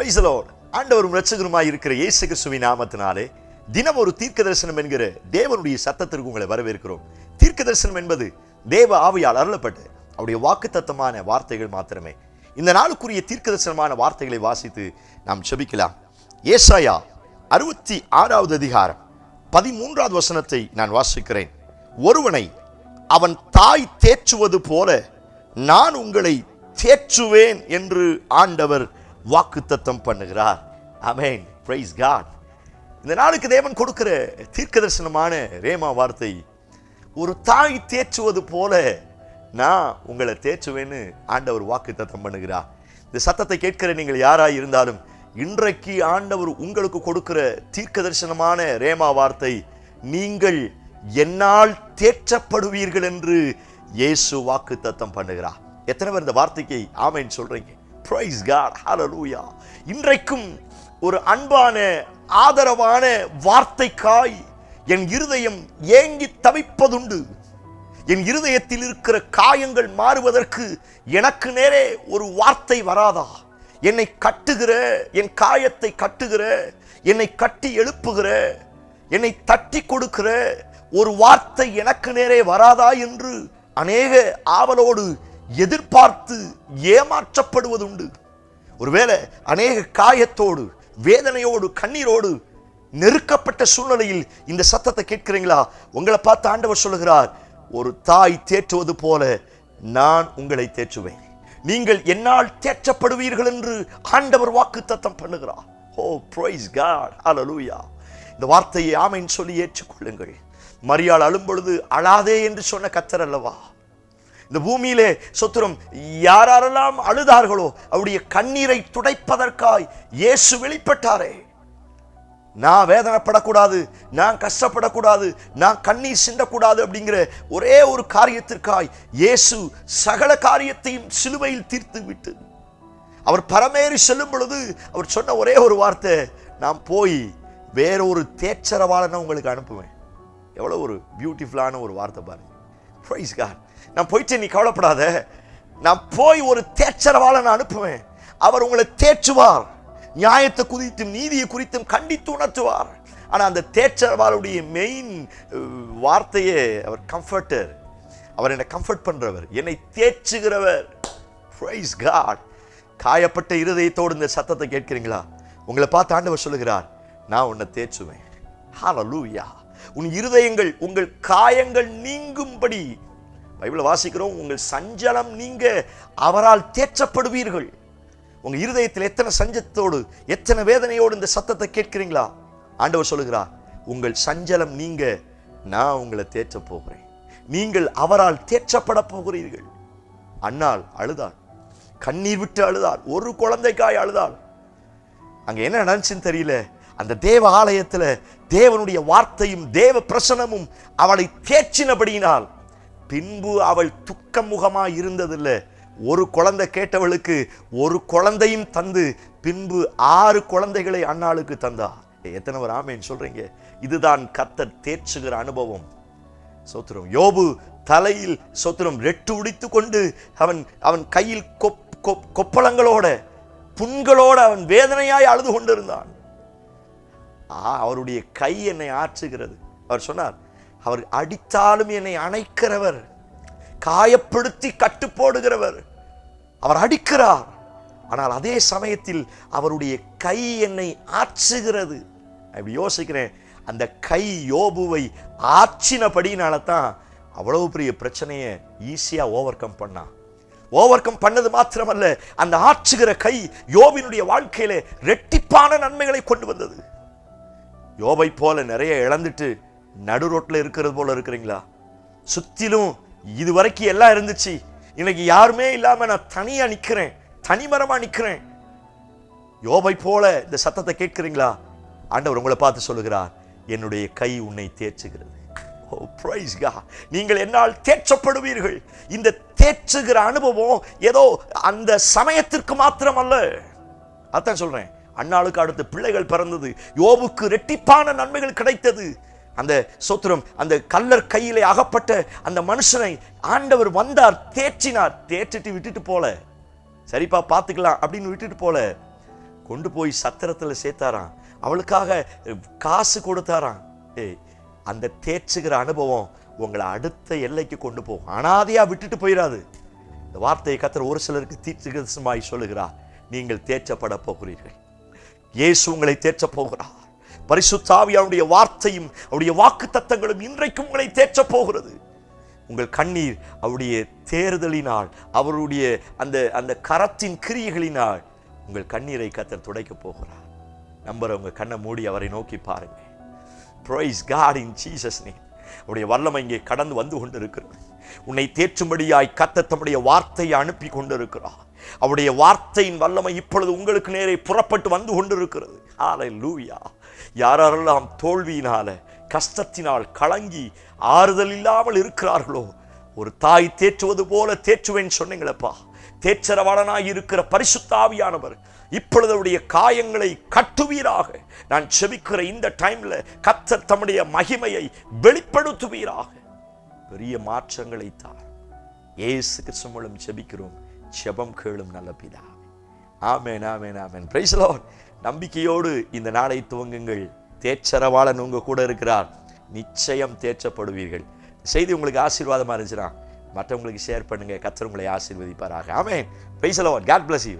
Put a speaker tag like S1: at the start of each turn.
S1: பிரைசலோட் ஆண்டவரும் ரட்சகருமாய் இருக்கிற இயேசு கிறிஸ்துவின் நாமத்தினாலே தினம் ஒரு தீர்க்க தரிசனம் என்கிற தேவனுடைய சத்தத்திற்கு உங்களை வரவேற்கிறோம். தீர்க்க தரிசனம் என்பது தேவ ஆவியால் அருளப்பட்டு அவருடைய வாக்குத்தத்தமான வார்த்தைகள் மாத்திரமே. இந்த நாளுக்குரிய தீர்க்க தரிசனமான வார்த்தைகளை வாசித்து நாம் செபிக்கலாம் ஏசாயா அறுபத்தி ஆறாவது அதிகாரம் பதிமூன்றாவது வசனத்தை நான் வாசிக்கிறேன். ஒருவனை அவன் தாய் தேற்றுவது போல நான் உங்களை தேற்றுவேன் என்று ஆண்டவர் வாக்குத்தத்தம் பண்ணுகிறார். அமேன் பிரைஸ் காட் இந்த நாளுக்கு தேவன் கொடுக்கிற தீர்க்க தரிசனமான ரேமா வார்த்தை ஒரு தாய் தேற்றுவது போல நான் உங்களை தேற்றுவேன்னு ஆண்டவர் வாக்குத்தத்தம் பண்ணுகிறார். இந்த சத்தத்தை கேட்கிற நீங்கள் யாராக இருந்தாலும் இன்றைக்கு ஆண்டவர் உங்களுக்கு கொடுக்கிற தீர்க்க தரிசனமான ரேமா வார்த்தை நீங்கள் என்னால் தேற்றப்படுவீர்கள் என்று இயேசு வாக்குத்தத்தம் பண்ணுகிறார். எத்தனை பேர் இந்த வார்த்தைக்கு ஆமைன்னு சொல்றீங்க? பிரைஸ் காட் ஹலலூயா இன்றைக்கும் ஒரு அன்பான ஆதரவான வார்த்தைக்காய் என் இருதயம் ஏங்கி தவிப்பதுண்டு. என் இருதயத்தில் இருக்கிற காயங்கள் மாறுவதற்கு எனக்கு நேரே ஒரு வார்த்தை வராதா? என்னை கட்டுகிற என் காயத்தை கட்டுகிற என்னை கட்டி எழுப்புகிற என்னை தட்டி கொடுக்கிற ஒரு வார்த்தை எனக்கு நேரே வராதா என்று அநேக ஆவலோடு எதிர்பார்த்து ஏமாற்றப்படுவதுண்டு. ஒருவேளை அநேக காயத்தோடு வேதனையோடு கண்ணீரோடு நெருக்கப்பட்ட சூழ்நிலையில் இந்த சத்தத்தை கேட்கிறீங்களா? உங்களை பார்த்து ஆண்டவர் சொல்லுகிறார் ஒரு தாய் தேற்றுவது போல நான் உங்களை தேற்றுவேன். நீங்கள் என்னால் தேற்றப்படுவீர்கள் என்று ஆண்டவர் வாக்கு தத்தம் பண்ணுகிறார். ஓ பிரைஸ் காட் ஹalleluya இந்த வார்த்தையை ஆமைன்னு சொல்லி ஏற்றுக்கொள்ளுங்கள். மரியாள் அழும்பொழுது அழாதே என்று சொன்ன கத்தர் அல்லவா? இந்த பூமியிலே சொத்துரும் யாரெல்லாம் அழுதார்களோ அவருடைய கண்ணீரை துடைப்பதற்காய் இயேசு வெளிப்பட்டாரே. நான் வேதனைப்படக்கூடாது நான் கஷ்டப்படக்கூடாது நான் கண்ணீர் சிந்தக்கூடாது அப்படிங்கிற ஒரே ஒரு காரியத்திற்காய் இயேசு சகல காரியத்தையும் சிலுவையில் தீர்த்து விட்டு அவர் பரமேறி செல்லும் பொழுது அவர் சொன்ன ஒரே ஒரு வார்த்தை நான் போய் வேற ஒரு தேச்சரவாளனை உங்களுக்கு அனுப்புவேன். எவ்வளோ ஒரு பியூட்டிஃபுல்லான ஒரு வார்த்தை பாருங்க. ப்ரைஸ் கார் நான் போயிட்டு நீ கவலைப்படாத. நான் போய் ஒரு தேச்சரவாளனை அனுப்புவேன். அவர் உங்களை தேற்றுவார். நியாயத்தை குறித்தும் நீதியை குறித்தும் கண்டித்து உணர்த்துவார். ஆனால் அந்த தேச்சரவாளுடைய மெயின் வார்த்தையே அவர் கம்ஃபர்டர் அவர் என்னை கம்ஃபர்ட் பண்ணுறவர் என்னை தேச்சுகிறவர் ப்ரைஸ் காட் காயப்பட்ட இருதயத்தோடு இந்த சத்தத்தை கேட்கிறீங்களா? உங்களை பார்த்து ஆண்டவர் சொல்லுகிறார் நான் உன்னை தேற்றுவேன். லூயா உன் இருதயங்கள் உங்கள் காயங்கள் நீங்கும்படி. பைபிளை வாசிக்கிறோம் உங்கள் சஞ்சலம் நீங்க அவரால் தேற்றப்படுவீர்கள். உங்க இருதயத்தில் எத்தனை சஞ்சத்தோடு எத்தனை வேதனையோடு இந்த சத்தத்தை கேட்கிறீங்களா? ஆண்டவர் சொல்லுகிறார் உங்கள் சஞ்சலம் நீங்க நான் உங்களை தேற்ற போகிறேன். நீங்கள் அவரால் தேற்றப்பட போகிறீர்கள். அண்ணால் அழுதாள். கண்ணீர் விட்டு அழுதாள். ஒரு குழந்தைக்காய் அழுதாள். அங்க என்ன நடந்துச்சுன்னு தெரியல. அந்த தேவ ஆலயத்தில் தேவனுடைய வார்த்தையும் தேவ பிரசனமும் அவளை தேச்சினபடியினால் பின்பு அவள் துக்கமுகமாக இருந்ததில்லை. ஒரு குழந்தை கேட்டவளுக்கு ஒரு குழந்தையும் தந்து பின்பு ஆறு குழந்தைகளை அண்ணாளுக்கு தந்தா. எத்தனை ஒரு ஆமேன்னு சொல்றீங்க? இதுதான் கத்தர் தேர்ச்சுகிற அனுபவம். சோத்திரம். யோபு தலையில் சோத்திரம் ரெட்டு உடித்து கொண்டு அவன் அவன் கையில் கொப் கொப் கொப்பளங்களோட புண்களோட அவன் வேதனையாய் அழுது கொண்டிருந்தான். அவருடைய கை என்னை ஆற்றுகிறது. அவர் சொன்னார் அவர் அடித்தாலும் என்னை அணைக்கிறவர் காயப்படுத்தி கட்டுப்போடுகிறவர் அவர் அடிக்கிறார். ஆனால் அதே சமயத்தில் அவருடைய கை என்னை ஆற்றுகிறது. அப்படி யோசிக்கிறேன் அந்த கை யோபுவை ஆற்றினபடினால தான் அவ்வளவு பெரிய பிரச்சனையை ஈஸியாக ஓவர் கம் பண்ணான் ஓவர் கம் பண்ணது மாத்திரமல்ல அந்த ஆற்றுகிற கை யோபினுடைய வாழ்க்கையில ரெட்டிப்பான நன்மைகளை கொண்டு வந்தது. யோபை போல நிறைய இழந்துட்டு நடு ரோட்டில் இருக்கிறது போல இருக்கிறீங்களா? சுத்திலும் இது வரைக்கும் எல்லாம் இருந்துச்சு. இன்னைக்கு யாருமே இல்லாமல் நான் தனியா நிற்கிறேன் தனிமரமா நிற்கிறேன் யோபை போல இந்த சத்தத்தை கேட்கிறீங்களா? ஆண்டவர் உங்களை பார்த்து சொல்லுகிறார் என்னுடைய கை உன்னை தேய்ச்சுகிறது ஓ நீங்கள் என்னால் தேற்றப்படுவீர்கள். இந்த தேற்றுகிற அனுபவம் ஏதோ அந்த சமயத்திற்கு மாத்திரம் அல்ல அதான் சொல்றேன். அண்ணாளுக்கு அடுத்து பிள்ளைகள் பிறந்தது. யோபுக்கு ரெட்டிப்பான நன்மைகள் கிடைத்தது. அந்த சோத்திரம் அந்த கல்லர் கையிலே அகப்பட்ட அந்த மனுஷனை ஆண்டவர் வந்தார் தேற்றினார். தேற்றிட்டு விட்டுட்டு போல. சரிப்பா பார்த்துக்கலாம் அப்படின்னு விட்டுட்டு போல. கொண்டு போய் சத்திரத்தில் சேர்த்தாராம். அவளுக்காக காசு கொடுத்தாராம். ஏய் அந்த தேய்ச்சுகிற அனுபவம் உங்களை அடுத்த எல்லைக்கு கொண்டு போகும். அனாதையாக விட்டுட்டு போயிடாது இந்த வார்த்தையை கத்துற ஒரு சிலருக்கு தீர்த்துகசமாய் சொல்லுகிறா நீங்கள் தேய்ச்சப்பட போகிறீர்கள். இயேசு உங்களை தேற்றப் போகிறார். பரிசுத்தாவி அவருடைய வார்த்தையும் அவருடைய வாக்கு தத்தங்களும் இன்றைக்கும் உங்களை தேற்றப் போகிறது. உங்கள் கண்ணீர் அவருடைய தேர்தலினால் அவருடைய அந்த அந்த கரத்தின் கிரியைகளினால் உங்கள் கண்ணீரை கத்தர் துடைக்கப் போகிறார். நம்புறவங்க கண்ணை மூடி அவரை நோக்கி பாருங்க praise God in Jesus name அவருடைய வல்லமை இங்கே கடந்து வந்து கொண்டிருக்கிறது. உன்னை தேற்றும்படியாய் கத்த தம்முடைய வார்த்தையை அனுப்பி கொண்டிருக்கிறார். அவருடைய வார்த்தையின் வல்லமை இப்பொழுது உங்களுக்கு நேரே புறப்பட்டு வந்து கொண்டிருக்கிறது. ஆலை லூயா யாரெல்லாம் தோல்வியினால கஷ்டத்தினால் கலங்கி ஆறுதல் இல்லாமல் இருக்கிறார்களோ ஒரு தாய் தேற்றுவது போல தேற்றுவேன் சொன்னீங்களப்பா. தேற்றரவாளனாய் இருக்கிற பரிசுத்தாவியானவர் இப்பொழுது அவருடைய காயங்களை கட்டுவீராக. நான் செபிக்கிற இந்த டைம்ல கத்தர் தம்முடைய மகிமையை வெளிப்படுத்துவீராக. பெரிய மாற்றங்களை தார். ஏசு கிறிஸ்து மூலம் செபிக்கிறோம். செபம் கேளும் நல்ல பிதா. ஆமேன் ஆமேன் ஆமேன். பிரைஸ் நம்பிக்கையோடு இந்த நாளை துவங்குங்கள். தேச்சரவாளன் உங்க கூட இருக்கிறார். நிச்சயம் தேச்சப்படுவீர்கள் செய்தி உங்களுக்கு ஆசீர்வாதமா இருந்துச்சுன்னா மற்றவங்களுக்கு ஷேர் பண்ணுங்க. கத்தர் உங்களை ஆசீர்வதிப்பாராக. ஆமேன். Praise lord God bless you